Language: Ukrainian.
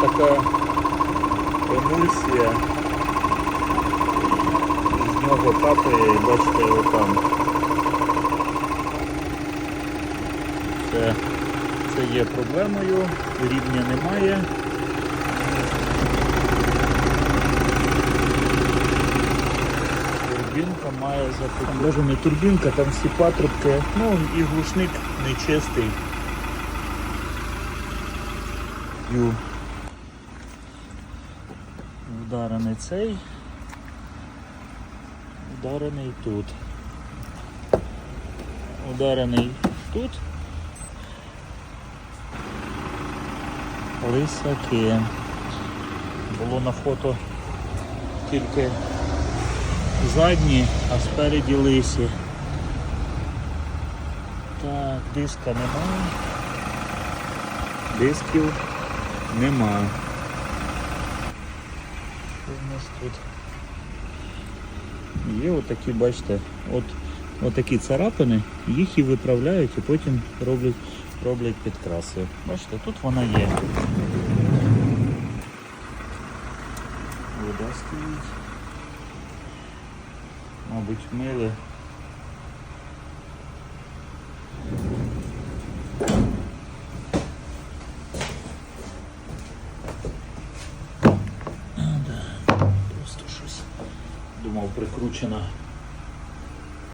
така емульсія. З нього капає і бачите його там. Це, це є проблемою, рівня немає. Турбінка має запитання. Навіть не турбінка, там всі патрубки, ну і глушник нечистий. Ю. Вдарений цей. Ударений тут. Ударений тут. Лисаки. Було на фото тільки задні, а спереді лисі. Так, диска немає. Дисків нема. Що в нас тут? Є отакі, бачите, от, отакі царапини, їх і виправляють і потім роблять, роблять підкраси. Бачите, тут вона є. Вода стоїть. Мабуть, мили. Думав прикручена